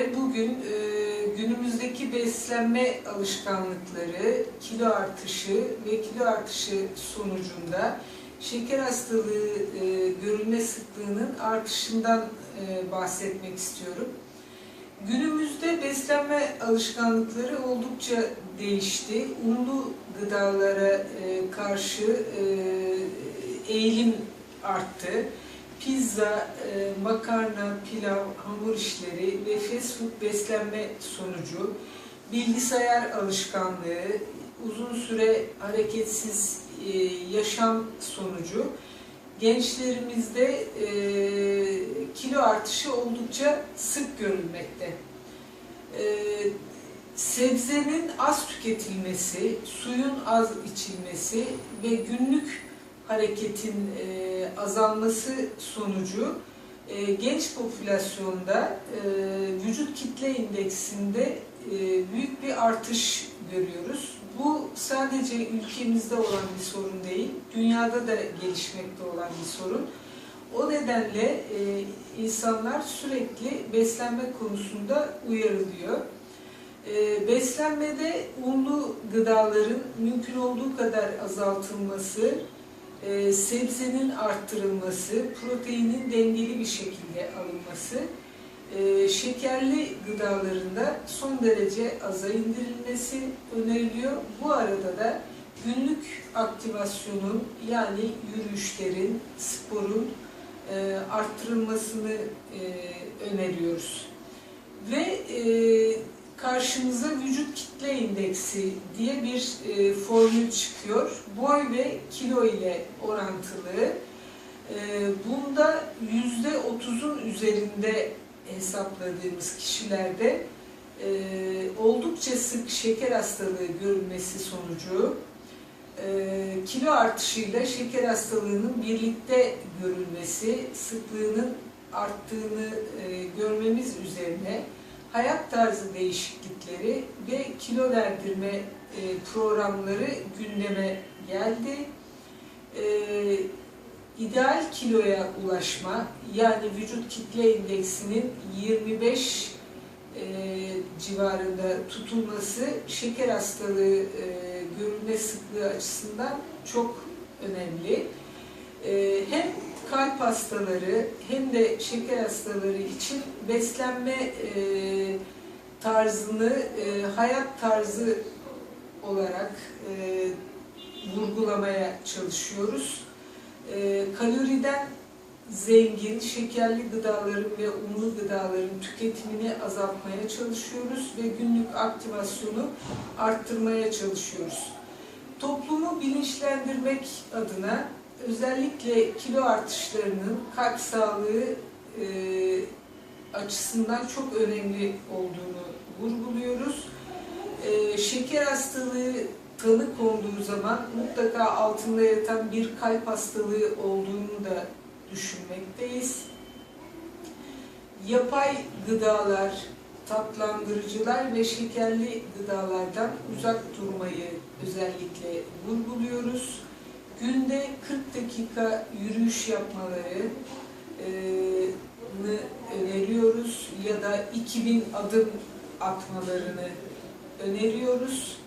Bugün e, günümüzdeki beslenme alışkanlıkları, kilo artışı ve kilo artışı sonucunda şeker hastalığı e, görülme sıklığının artışından e, bahsetmek istiyorum. Günümüzde beslenme alışkanlıkları oldukça değişti. Unlu gıdalara e, karşı e, eğilim arttı. Pizza, e, makarna, pilav, hamur işleri ve fast food beslenme sonucu bilgisayar alışkanlığı, uzun süre hareketsiz e, yaşam sonucu gençlerimizde e, kilo artışı oldukça sık görülmekte. Sebzenin az tüketilmesi, suyun az içilmesi ve günlük hareketin e, azalması sonucu e, genç popülasyonda e, vücut kitle indeksinde e, büyük bir artış görüyoruz. Bu sadece ülkemizde olan bir sorun değil, dünyada da gelişmekte olan bir sorun. O nedenle e, insanlar sürekli beslenme konusunda uyarılıyor. E, beslenmede unlu gıdaların mümkün olduğu kadar azaltılması, e, sebzenin arttırılması, proteinin dengeli bir şekilde alınması, e, şekerli gıdalarında son derece aza indirilmesi öneriliyor. Bu arada da günlük aktivasyonun yani yürüyüşlerin, sporun e, arttırılmasını e, öneriyoruz. Ve karşımıza vücut kitle indeksi diye bir e, formül çıkıyor. Boy ve kilo ile orantılı. E, bunda yüzde otuzun üzerinde hesapladığımız kişilerde e, oldukça sık şeker hastalığı görülmesi sonucu e, kilo artışıyla şeker hastalığının birlikte görülmesi, sıklığının arttığını e, görmemiz üzerine hayat tarzı değişiklikleri ve kilo verdirme e, programları gündeme geldi. E, ideal kiloya ulaşma yani vücut kitle indeksinin 25 e, civarında tutulması şeker hastalığı görülme sıklığı açısından çok önemli. E, kalp hastaları hem de şeker hastaları için beslenme e, tarzını e, hayat tarzı olarak e, vurgulamaya çalışıyoruz. E, kaloriden zengin, şekerli gıdaların ve unlu gıdaların tüketimini azaltmaya çalışıyoruz ve günlük aktivasyonu arttırmaya çalışıyoruz. Toplumu bilinçlendirmek adına özellikle kilo artışlarının kalp sağlığı e, açısından çok önemli olduğunu vurguluyoruz. E, şeker hastalığı tanı konduğu zaman mutlaka altında yatan bir kalp hastalığı olduğunu da düşünmekteyiz. Yapay gıdalar, tatlandırıcılar ve şekerli gıdalardan uzak durmayı özellikle vurguluyoruz günde 40 dakika yürüyüş yapmaları öneriyoruz ya da 2000 adım atmalarını öneriyoruz.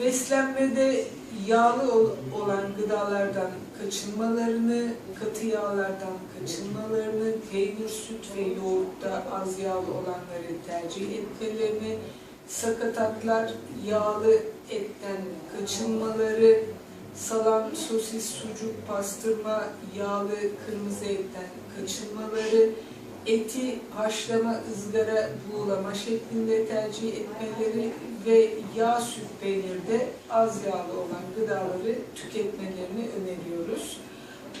Beslenmede yağlı olan gıdalardan kaçınmalarını, katı yağlardan kaçınmalarını, peynir, süt ve yoğurtta az yağlı olanları tercih etmelerini, sakatatlar, yağlı etten kaçınmaları, salam, sosis, sucuk, pastırma, yağlı, kırmızı etten kaçınmaları, eti haşlama, ızgara, buğulama şeklinde tercih etmeleri ve yağ süt peynirde az yağlı olan gıdaları tüketmelerini öneriyoruz.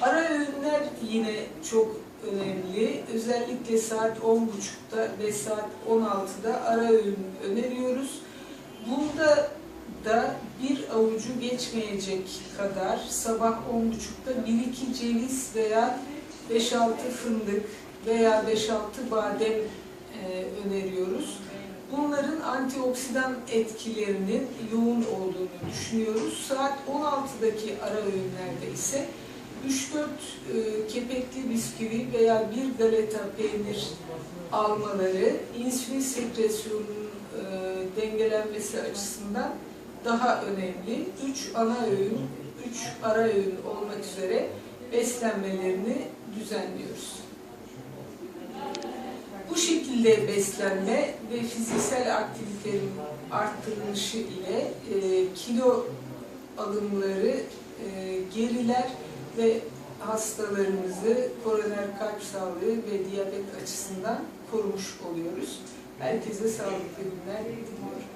Ara öğünler yine çok önemli. Özellikle saat 10.30'da ve saat 16'da ara öğün öneriyoruz. Bunda da bir avucu geçmeyecek kadar sabah 10.30'da 1-2 ceviz veya 5-6 fındık veya 5-6 badem e, öneriyoruz. Bunların antioksidan etkilerinin yoğun olduğunu düşünüyoruz. Saat 16'daki ara öğünlerde ise 3-4 e, kepekli bisküvi veya bir galeta peynir almaları insülin sekresyonunun e, dengelenmesi açısından daha önemli. 3 ana öğün, 3 ara öğün olmak üzere beslenmelerini düzenliyoruz. Bu şekilde beslenme ve fiziksel aktivitenin arttırılışı ile e, kilo alımları e, geriler ve hastalarımızı koroner kalp sağlığı ve diyabet açısından korumuş oluyoruz. Herkese sağlıklı günler diliyorum.